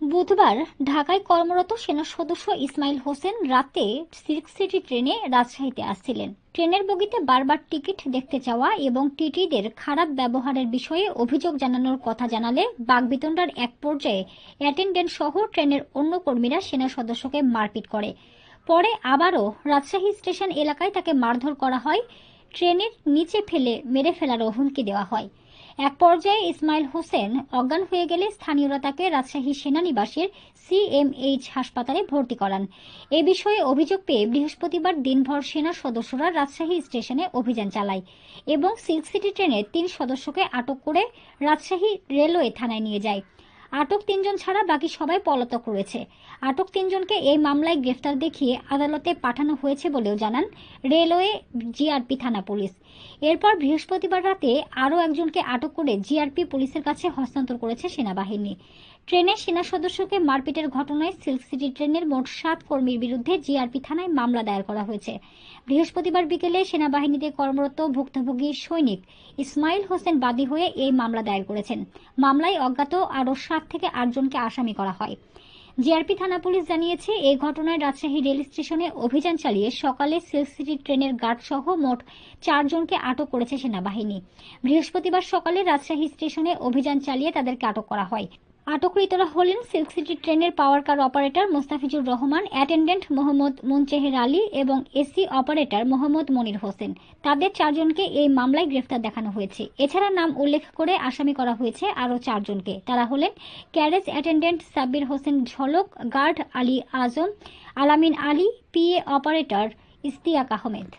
বুধবার ঢাকায় কর্মরত সেনা সদস্য ইসমাইল হোসেন রাতে সিল্ক সিটি ট্রেনে রাজশাহীতে আসছিলেন। ট্রেনের বগিতে বারবার টিকিট দেখতে চাওয়া এবং টিটিদের খারাপ ব্যবহারের বিষয়ে অভিযোগ জানানোর কথা জানালে বাগবিতণ্ডার এক পর্যায়ে অ্যাটেন্ডেন্ট সহ ট্রেনের অন্য কর্মীরা সেনা সদস্যকে মারপিট করে। পরে আবারও রাজশাহী স্টেশন এলাকায় তাকে মারধর করা হয়। ট্রেনের নিচে ফেলে মেরে ফেলার হুমকি দেওয়া হয়। এক পর্যায়ে ইসমাইল হোসেন অজ্ঞান হয়ে গেলে স্থানীয়রা তাকে রাজশাহী সেনানিবাসের সিএমএইচ হাসপাতালে ভর্তি করান। এ বিষয়ে অভিযোগ পেয়ে বৃহস্পতিবার দিনভর সেনা সদস্যরা রাজশাহী স্টেশনে অভিযান চালায় এবং সিল্ক সিটি ট্রেনের তিন সদস্যকে আটক করে রাজশাহী রেলওয়ে থানায় নিয়ে যায়। আটক তিনজন ছাড়া বাকি সবাই পলাতক রয়েছে। আটক তিনজনকে এই মামলায় গ্রেফতার দেখিয়ে আদালতে পাঠানো হয়েছে বলেও জানান রেলওয়ে জিআরপি থানা পুলিশ। এরপর বৃহস্পতিবার রাতে আরও একজনকে আটক করে জিআরপি পুলিশের কাছে হস্তান্তর করেছে সেনাবাহিনী। ট্রেনে সেনা সদস্যকে মারপিটের ঘটনায় সিল্ক সিটি ট্রেনের মোট সাত কর্মীর বিরুদ্ধে জিআরপি থানায় মামলা দায়ের করা হয়েছে। বৃহস্পতিবার বিকেলে সেনাবাহিনীতে কর্মরত ভুক্তভোগী সৈনিক ইসমাইল হোসেন বাদী হয়ে এই মামলা দায়ের করেছেন। মামলায় অজ্ঞাত আরও সাত থেকে আটজনকে আসামি করা হয়। জিআরপি থানা পুলিশ জানিয়েছে এই ঘটনায় রাজশাহী রেল স্টেশনে অভিযান চালিয়ে সকালে সিল্ক সিটি ট্রেনের গার্ড সহ মোট চারজনকে আটক করেছে সেনাবাহিনী। বৃহস্পতিবার সকালে রাজশাহী স্টেশনে অভিযান চালিয়ে তাদেরকে আটক করা হয়। আটককৃতরা হলেন সিল্ক সিটি ট্রেনের power car operator Mostafizur Rahman attendant Mohammad Munchehar Ali এবং এসি অপারেটর মোহাম্মদ মনির হোসেন। তাদের চারজনকে এই মামলায় গ্রেফতার দেখানো হয়েছে। এছাড়া নাম উল্লেখ করে আসামি করা হয়েছে আরও চারজনকে। তারা হলেন ক্যারেজ অ্যাটেন্ডেন্ট সাব্বির হোসেন ঝলক, guard Ali Azam, Alamin Ali PA operator Istiak Ahmed.